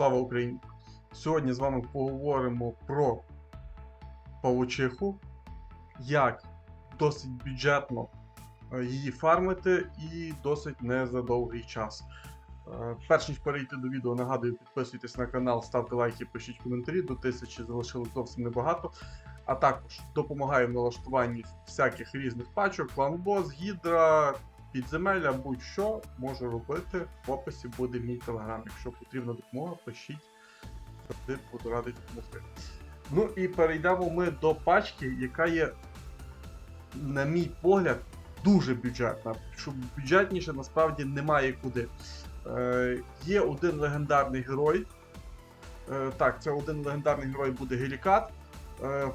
Слава Україні! Сьогодні з вами поговоримо про павучиху, як досить бюджетно е, її фармити і досить не за довгий час. Е, Перш ніж перейти до відео, нагадую, підписуйтесь на канал, ставте лайки, пишіть коментарі. До тисячі залишилось зовсім небагато. А також допомагаю в налаштуванні всяких різних пачок, кланбос, гідра, підземелля, будь-що можу робити. В описі буде мій телеграм. Якщо потрібна допомога, пишіть. Буду радий допомогти. Ну і перейдемо ми до пачки, яка є, на мій погляд, дуже бюджетна. Щоб бюджетніше насправді немає куди. Е, є один легендарний герой. Е, так, це один легендарний герой буде Гелікат. Е,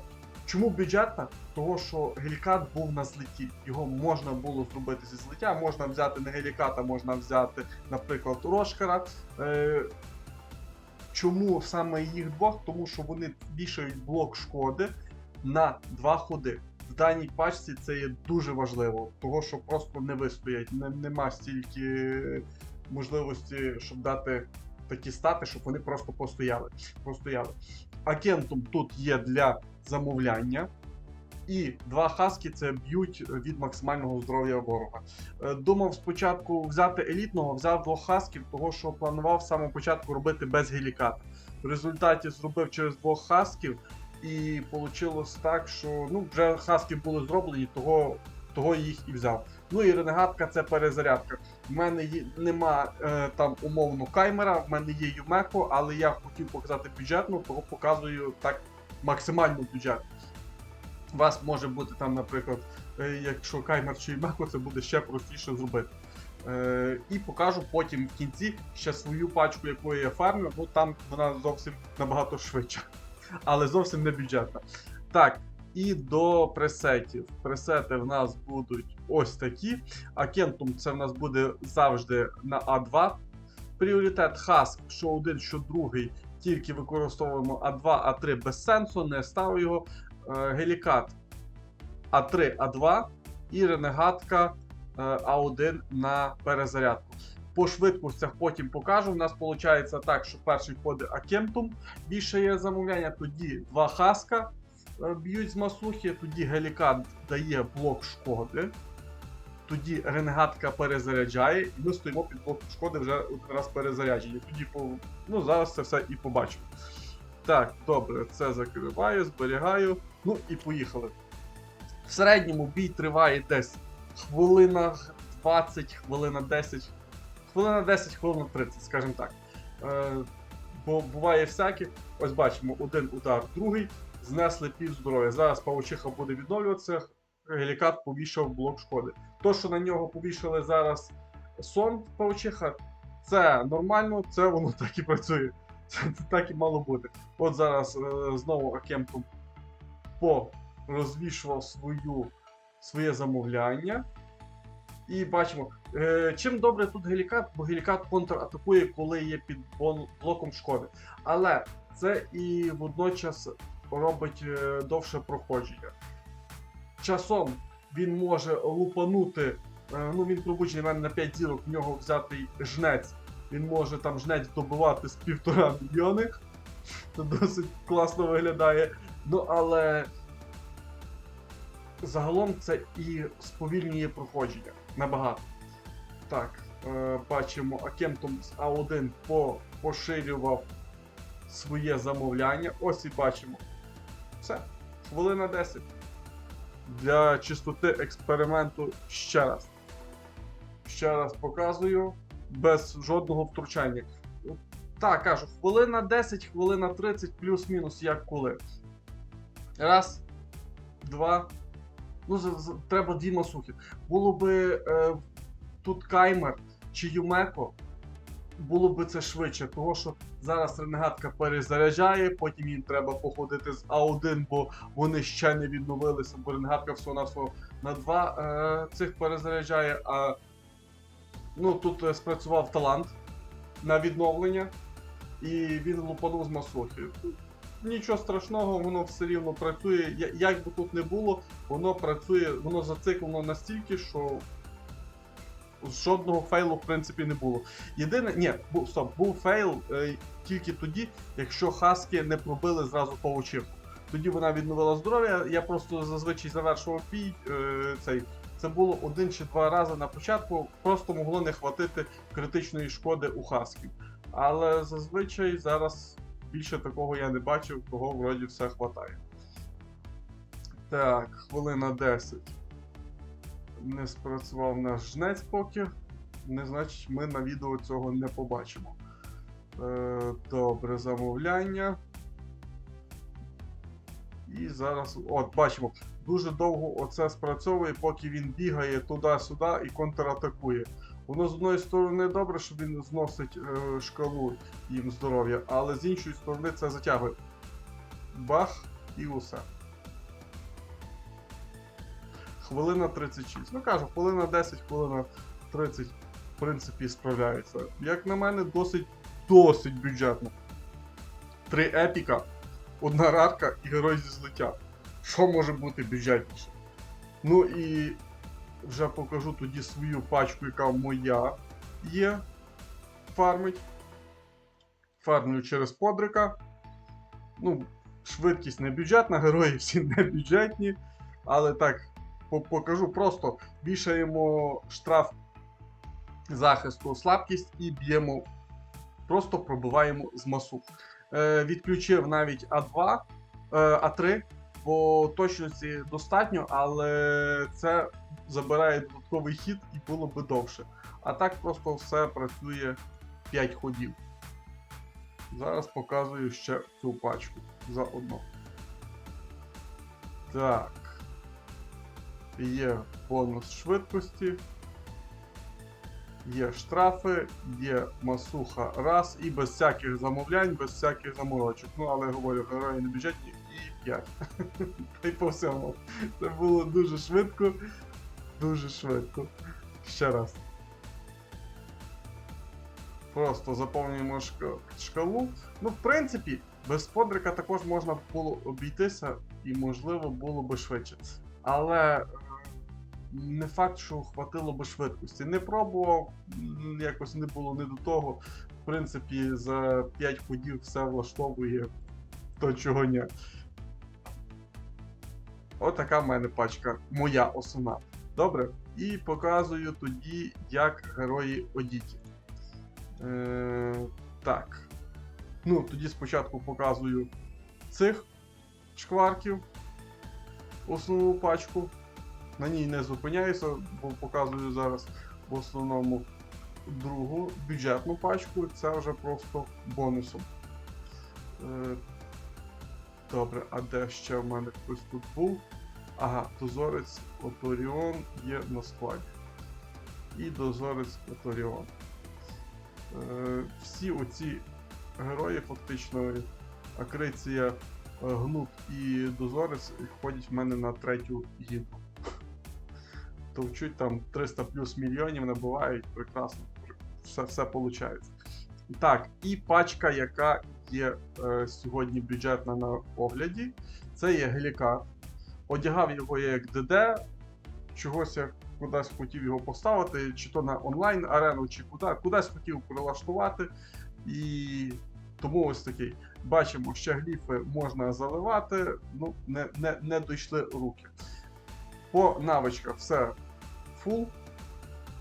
чому бюджетна? Того, що Гелікат був на злеті. Його можна було зробити зі злиття, можна взяти не Геліката, можна взяти, наприклад, Рошкара. Е, чому саме їх двох? Тому що вони вішають блок шкоди на два ходи. В даній пачці це є дуже важливо, того що просто не вистоять. Нема стільки можливості, щоб дати такі стати, щоб вони просто постояли. постояли. Агентом тут є для замовляння. І два хаски це б'ють від максимального здоров'я ворога. Е, Думав спочатку взяти елітного, взяв двох хасків, того що планував з самого початку робити без геліката. В результаті зробив через двох хасків, і вийшло так, що ну, вже хаски були зроблені, того, того їх і взяв. Ну і ренегатка це перезарядка. У мене є, нема е, там умовно каймера, в мене є Юмеко, але я хотів показати бюджетну, того показую так максимально бюджетно. У вас може бути там, наприклад, е, якщо каймер чи Юмеко, це буде ще простіше зробити. Е, і покажу потім в кінці ще свою пачку, якою я фармлю, ну там вона зовсім набагато швидша, але зовсім не бюджетна. Так, і до пресетів. Пресети в нас будуть ось такі. Акентум це в нас буде завжди на А2. Пріоритет Хаск, що один, що другий, тільки використовуємо А2, А3 без сенсу, не ставив його. Е, Гелікат А3, А2 і ренегатка е, А1 на перезарядку. По швидкостях потім покажу. У нас виходить так, що перший ходить Акентум, більше є замовляння, тоді два хаска б'ють з масухи, тоді Гелікат дає блок шкоди. Тоді ренегатка перезаряджає, і ми стоїмо під блоком шкоди вже раз перезаряджені. Тоді ну, зараз це все і побачимо. Так, добре, це закриваю, зберігаю. Ну і поїхали. В середньому бій триває десь хвилина 20, хвилина 10, хвилина 10, хвилина 30, скажімо так. Е, бо буває всяке. Ось бачимо, один удар, другий, знесли пів здоров'я. Зараз павучиха буде відновлюватися, гелікат повішав блок шкоди. То, що на нього повішали зараз сон павучиха, це нормально, це воно так і працює. Це, це так і мало бути. От зараз е, знову Акемпом порозвішував свою, своє замовляння. І бачимо, е, чим добре тут гелікат, бо гелікат контратакує, коли є під блоком шкоди. Але це і водночас робить е, довше проходження. Часом він може лупанути, е, ну він пробуджений в мене на 5 зірок, в нього взятий жнець. Він може там жнець добивати з півтора мільйони. Це досить класно виглядає. Ну але загалом це і сповільнює проходження набагато. Так, е, бачимо, Акентум з А1 по, поширював своє замовляння. Ось і бачимо. Все, хвилина 10. Для чистоти експерименту ще раз. Ще раз показую без жодного втручання. Так, кажу, хвилина 10, хвилина 30, плюс-мінус, як коли. Раз, два. Ну, треба дві масухи. Було би е, тут каймер чи Юмеко, було би це швидше, того що зараз ренегатка перезаряджає, потім їм треба походити з А1, бо вони ще не відновилися, бо ренегатка всього на свого на два е, цих перезаряджає. А ну, тут е, спрацював талант на відновлення, і він лупанув з масухи. Нічого страшного, воно все рівно працює. Як би тут не було, воно працює, воно зациклено настільки, що жодного фейлу, в принципі, не було. Єдине, ні, був, стоп, був фейл е, тільки тоді, якщо хаски не пробили зразу по павучиху. Тоді вона відновила здоров'я, я просто зазвичай завершував бій. Е, цей. Це було один чи два рази на початку, просто могло не хватити критичної шкоди у хасків. Але зазвичай зараз більше такого я не бачив, того вроді все хватає. Так, хвилина 10. Не спрацював наш жнець поки. Не значить, ми на відео цього не побачимо. Е, добре, замовляння. І зараз. От, бачимо. Дуже довго оце спрацьовує, поки він бігає туди-сюди і контратакує. Воно з одної сторони добре, що він зносить е, шкалу їм здоров'я, але з іншої сторони це затягує. Бах і усе. Хвилина 36. Ну кажу, хвилина 10, хвилина 30, в принципі, справляється. Як на мене, досить досить бюджетно. Три епіка, одна рарка і герой зі злиття. Що може бути бюджетніше? Ну і вже покажу тоді свою пачку, яка моя є. Фармить. Фармлю через подрика. Ну, швидкість не бюджетна, герої всі не бюджетні. Але так, покажу просто вішаємо штраф захисту слабкість і б'ємо. Просто пробиваємо з масу. Е, відключив навіть А2, е, А3, бо точності достатньо, але це забирає додатковий хід і було би довше. А так просто все працює 5 ходів. Зараз показую ще цю пачку заодно. Так. Є бонус швидкості. Є штрафи, є масуха раз і без всяких замовлянь, без всяких заморочок. Ну, але говорю, герої не бюджетні і 5. Та й по всьому. Це було дуже швидко. Дуже швидко. Ще раз. Просто заповнюємо шкалу. Ну, в принципі, без подрика також можна було обійтися і, можливо, було би швидше. Але не факт, що хватило би швидкості. Не пробував, якось не було не до того. В принципі, за 5 ходів все влаштовує то чого ні. Отака в мене пачка, моя основна. Добре. І показую тоді, як герої одіті. Е, так. Ну, тоді спочатку показую цих шкварків. Основну пачку. На ній не зупиняюся, бо показую зараз в основному другу бюджетну пачку. Це вже просто бонусом. Е, добре, а де ще в мене хтось тут був? Ага, дозорець Оторіон є на складі. І дозорець Оторіон. Е, всі оці герої, фактично, Акриція, Гнут і Дозорець ходять в мене на третю гідку. Товчуть там 300 плюс мільйонів набувають, прекрасно. Все, все виходить. Так, і пачка, яка є е, сьогодні бюджетна на огляді, це є Гелікар. Одягав його я як ДД, чогось я кудись хотів його поставити, чи то на онлайн арену, чи куди, кудись хотів прилаштувати. І тому ось такий. Бачимо, ще гліфи можна заливати, ну не, не, не дійшли руки. По навичках все фул.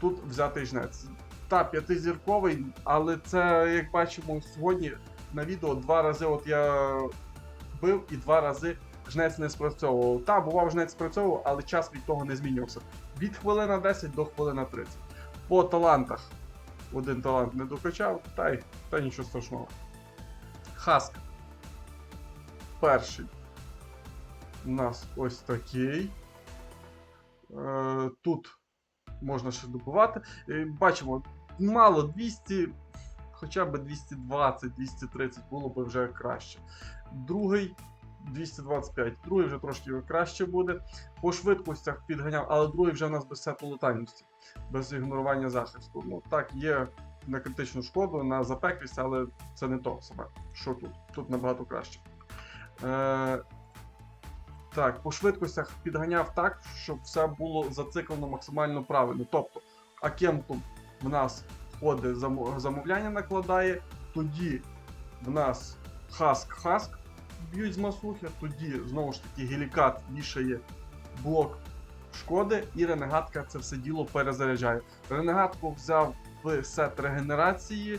Тут взятий жнець. Та, п'ятизірковий, але це, як бачимо, сьогодні на відео два рази от я бив і два рази жнець не спрацьовував. Та, бував жнець спрацьовував, але час від того не змінювався. Від хвилина 10 до хвилина 30. По талантах один талант не докачав, та й та нічого страшного. Хаск. Перший. У нас ось такий. Е, тут можна ще добувати. Е, бачимо, мало 200, хоча б 220-230 було б вже краще. Другий 225, другий вже трошки краще буде. По швидкостях підганяв, але другий вже у нас без сету летальності, без ігнорування захисту. Ну так, є на критичну шкоду, на запеклість, але це не то саме. Що тут? Тут набагато краще. Е, так, по швидкостях підганяв так, щоб все було зациклено максимально правильно. Тобто Акентум в нас входить замо- замовляння накладає, тоді в нас хаск-хаск б'ють з масухи, тоді знову ж таки гелікат вішає блок шкоди, і ренегатка це все діло перезаряджає. Ренегатку взяв в сет регенерації.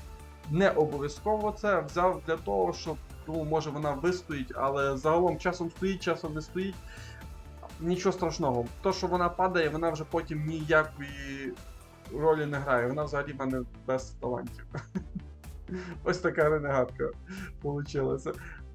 Не обов'язково це взяв для того, щоб ну, може вона вистоїть, але загалом часом стоїть, часом не стоїть. Нічого страшного. То, що вона падає, вона вже потім ніякої ролі не грає. Вона взагалі в мене без талантів. Ось така ренегатка вийшла.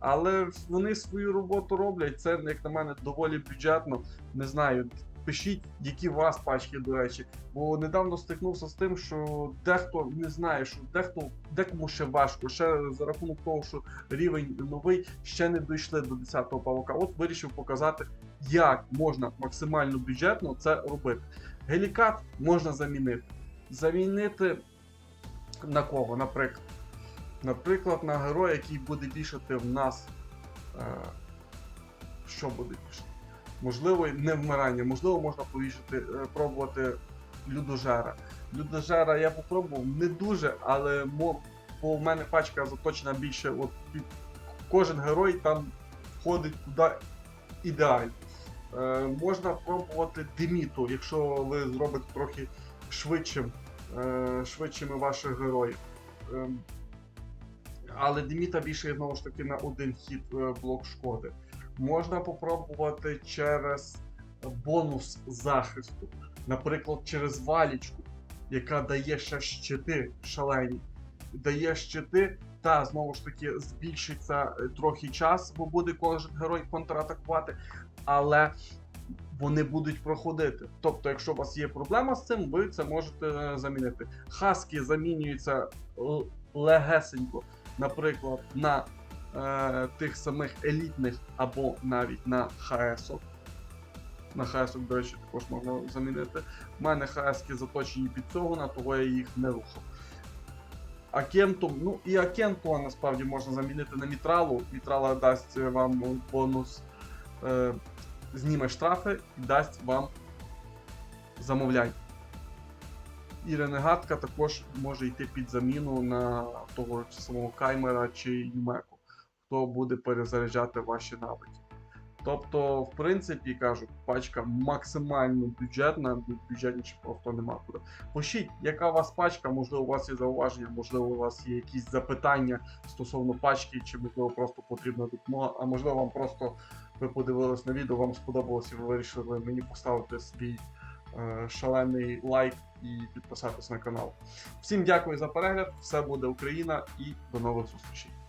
Але вони свою роботу роблять. Це, як на мене, доволі бюджетно. Не знаю. Пишіть, які у вас пачки, до речі. Бо недавно стикнувся з тим, що дехто не знає, що дехто декому ще важко, ще за рахунок того, що рівень новий, ще не дійшли до 10-го павука. От вирішив показати, як можна максимально бюджетно це робити. Гелікат можна замінити. Замінити на кого, наприклад. Наприклад, на героя, який буде вішати в нас. Е, що буде вішати? Можливо, не вмирання, можливо, можна повішати, е, пробувати людожера. Людожера я попробував не дуже, але бо в мене пачка заточена більше. От під кожен герой там входить туди ідеально. Е, можна пробувати Деміту, якщо ви зробите трохи швидшим, е, швидшими ваших героїв. Е, але Деміта більше знову ж таки на один хід е, блок шкоди. Можна попробувати через бонус захисту, наприклад, через валічку, яка дає ще щити шалені. Дає щити, та знову ж таки збільшиться е, трохи час, бо буде кожен герой контратакувати, але вони будуть проходити. Тобто, якщо у вас є проблема з цим, ви це можете е, замінити. Хаски замінюються легесенько, наприклад, на е, тих самих елітних або навіть на ХС. На ХС, до речі, також можна замінити. У мене ХС заточені під цього, на того я їх не рухав. Акентум, ну і Акентуа насправді можна замінити на Мітралу. Мітрала дасть вам бонус, е, зніме штрафи і дасть вам замовлянь. І ренегатка також може йти під заміну на того самого Каймера чи Юмеку, хто буде перезаряджати ваші навики. Тобто, в принципі, кажу, пачка максимально бюджетна, бюджетніше просто нема куди. Пишіть, яка у вас пачка, можливо, у вас є зауваження, можливо, у вас є якісь запитання стосовно пачки, чи можливо просто потрібна допомога, а можливо, вам просто ви подивились на відео, вам сподобалося, і ви вирішили мені поставити свій е, шалений лайк і підписатись на канал. Всім дякую за перегляд, все буде Україна і до нових зустрічей.